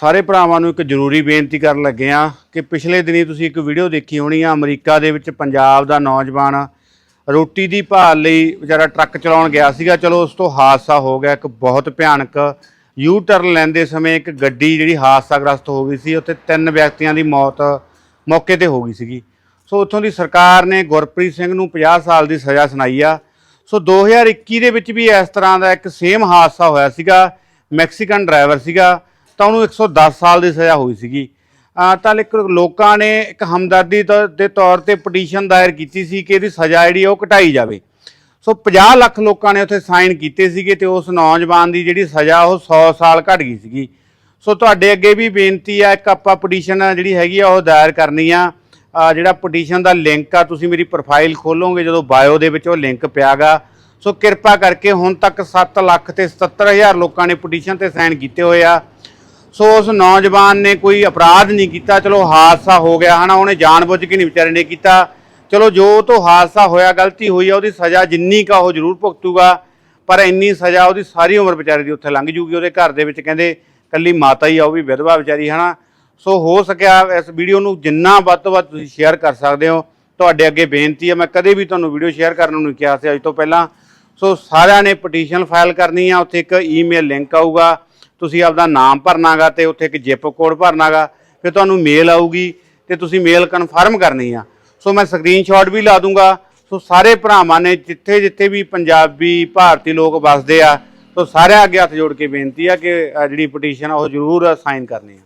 ਸਾਰੇ ਭਰਾਵਾਂ ਨੂੰ ਇੱਕ ਜ਼ਰੂਰੀ ਬੇਨਤੀ ਕਰਨ ਲੱਗੇ ਆ ਕਿ ਪਿਛਲੇ ਦਿਨੀ ਤੁਸੀਂ ਇੱਕ ਵੀਡੀਓ ਦੇਖੀ ਹੋਣੀ ਆ, ਅਮਰੀਕਾ ਦੇ ਵਿੱਚ ਪੰਜਾਬ ਦਾ ਨੌਜਵਾਨ ਰੋਟੀ ਦੀ ਭਾਲ ਲਈ ਵਿਚਾਰਾ ਟਰੱਕ ਚਲਾਉਣ ਗਿਆ ਸੀਗਾ। ਚਲੋ, ਉਸ ਤੋਂ ਹਾਦਸਾ ਹੋ ਗਿਆ, ਇੱਕ ਬਹੁਤ ਭਿਆਨਕ ਯੂ ਟਰਨ ਲੈਂਦੇ ਸਮੇਂ ਇੱਕ ਗੱਡੀ ਜਿਹੜੀ ਹਾਦਸਾਗ੍ਰਸਤ ਹੋ ਗਈ ਸੀ, ਉੱਥੇ ਤਿੰਨ ਵਿਅਕਤੀਆਂ ਦੀ ਮੌਤ ਮੌਕੇ ਤੇ ਹੋ ਗਈ ਸੀਗੀ। ਸੋ ਉੱਥੋਂ ਦੀ ਸਰਕਾਰ ਨੇ ਗੁਰਪ੍ਰੀਤ ਸਿੰਘ ਨੂੰ 50 ਸਾਲ ਦੀ ਸਜ਼ਾ ਸੁਣਾਈ ਆ। ਸੋ 2021 ਦੇ ਵਿੱਚ ਵੀ ਇਸ ਤਰ੍ਹਾਂ ਦਾ ਇੱਕ ਸੇਮ ਹਾਦਸਾ ਹੋਇਆ ਸੀਗਾ, ਮੈਕਸੀਕਨ ਡਰਾਈਵਰ ਸੀਗਾ। ਤਾਂ ਉਹਨੂੰ 110 ਸਾਲ ਦੀ ਸਜ਼ਾ ਹੋਈ ਸੀਗੀ। ਤਾਂ ਇੱਕ ਲੋਕਾਂ ਨੇ ਇੱਕ ਹਮਦਰਦੀ ਤੌ- ਦੇ ਤੌਰ ਤੇ ਪਟੀਸ਼ਨ ਦਾਇਰ ਕੀਤੀ ਸੀ ਕਿ ਇਹਦੀ ਸਜ਼ਾ ਜਿਹੜੀ ਉਹ ਘਟਾਈ ਜਾਵੇ। ਸੋ 50 ਲੱਖ ਲੋਕਾਂ ਨੇ ਉੱਥੇ ਸਾਈਨ ਕੀਤੇ ਸੀਗੇ ਤੇ ਉਸ ਨੌਜਵਾਨ ਦੀ ਜਿਹੜੀ ਸਜ਼ਾ ਉਹ 100 ਸਾਲ ਘਟ ਗਈ ਸੀਗੀ। ਸੋ ਤੁਹਾਡੇ ਅੱਗੇ ਵੀ ਬੇਨਤੀ ਆ, ਇੱਕ ਆਪਾਂ ਪਟੀਸ਼ਨ ਜਿਹੜੀ ਹੈਗੀ ਆ ਉਹ ਦਾਇਰ ਕਰਨੀ ਆ। ਜਿਹੜਾ ਪਟੀਸ਼ਨ ਦਾ ਲਿੰਕ ਆ, ਤੁਸੀਂ ਮੇਰੀ ਪ੍ਰੋਫਾਈਲ ਖੋਲੋਗੇ, ਜਦੋਂ ਬਾਇਓ ਦੇ ਵਿੱਚ ਉਹ ਲਿੰਕ ਪਿਆਗਾ। ਸੋ ਕਿਰਪਾ ਕਰਕੇ ਹੁਣ ਤੱਕ 7 ਲੱਖ ਤੇ 77000 ਲੋਕਾਂ ਨੇ ਪਟੀਸ਼ਨ ਤੇ ਸਾਈਨ ਕੀਤੇ ਹੋਏ ਆ। ਸੋ ਉਸ ਨੌਜਵਾਨ ਨੇ ਕੋਈ ਅਪਰਾਧ ਨਹੀਂ ਕੀਤਾ। ਚਲੋ, ਹਾਦਸਾ ਹੋ ਗਿਆ, ਹਨਾ, ਉਹਨੇ ਜਾਣਬੁੱਝ ਕੇ ਨਹੀਂ ਵਿਚਾਰੇ ਨੇ ਕੀਤਾ। ਚਲੋ, ਜੋ ਤੋਂ ਹਾਦਸਾ ਹੋਇਆ, ਗਲਤੀ ਹੋਈ ਆ, ਉਹਦੀ ਸਜ਼ਾ ਜਿੰਨੀ ਕਾ ਉਹ ਜ਼ਰੂਰ ਭੁਗਤੂਗਾ। ਪਰ ਇੰਨੀ ਸਜ਼ਾ ਉਹਦੀ ਸਾਰੀ ਉਮਰ ਵਿਚਾਰੇ ਦੀ ਉੱਥੇ ਲੰਘ ਜੂਗੀ। ਉਹਦੇ ਘਰ ਦੇ ਵਿੱਚ ਕਹਿੰਦੇ ਕੱਲੀ ਮਾਤਾ ਹੀ ਆ, ਉਹ ਵੀ ਵਿਧਵਾ ਵਿਚਾਰੀ, ਹਨਾ। ਸੋ ਹੋ ਸਕਿਆ ਇਸ ਵੀਡੀਓ ਨੂੰ ਜਿੰਨਾ ਵੱਧ ਤੋਂ ਵੱਧ ਤੁਸੀਂ ਸ਼ੇਅਰ ਕਰ ਸਕਦੇ ਹੋ। ਤੁਹਾਡੇ ਅੱਗੇ ਬੇਨਤੀ ਹੈ ਮੈਂ ਕਦੇ ਵੀ ਤੁਹਾਨੂੰ ਵੀਡੀਓ ਸ਼ੇਅਰ ਕਰਨ ਨੂੰ ਨਹੀਂ ਕਿਹਾ ਸੀ ਅੱਜ ਤੋਂ ਪਹਿਲਾਂ। ਸੋ ਸਾਰਿਆਂ ਨੇ ਪਟੀਸ਼ਨ ਫਾਈਲ ਕਰਨੀ ਆ, ਉੱਥੇ ਇੱਕ ਈਮੇਲ ਲਿੰਕ ਆਊਗਾ। ਤੁਸੀਂ ਆਪਦਾ ਨਾਮ ਭਰਨਾਗਾ ਤੇ ਉੱਥੇ ਇੱਕ ਜਿਪ ਕੋਡ ਭਰਨਾਗਾ, ਫਿਰ ਤੁਹਾਨੂੰ ਮੇਲ ਆਊਗੀ ਤੇ ਤੁਸੀਂ ਮੇਲ ਕਨਫਰਮ ਕਰਨੀ ਆ। ਸੋ ਮੈਂ ਸਕਰੀਨਸ਼ਾਟ ਵੀ ਲਾ ਦੂੰਗਾ। ਸੋ ਸਾਰੇ ਭਰਾਵਾਂ ਨੇ ਜਿੱਥੇ ਜਿੱਥੇ ਵੀ ਪੰਜਾਬੀ, ਭਾਰਤੀ ਲੋਕ ਵੱਸਦੇ ਆ, ਸੋ ਸਾਰਿਆਂ ਅੱਗੇ ਹੱਥ ਜੋੜ ਕੇ ਬੇਨਤੀ ਆ ਕਿ ਜਿਹੜੀ ਪਟੀਸ਼ਨ ਆ ਉਹ ਜ਼ਰੂਰ ਸਾਈਨ ਕਰਨੀ ਆ।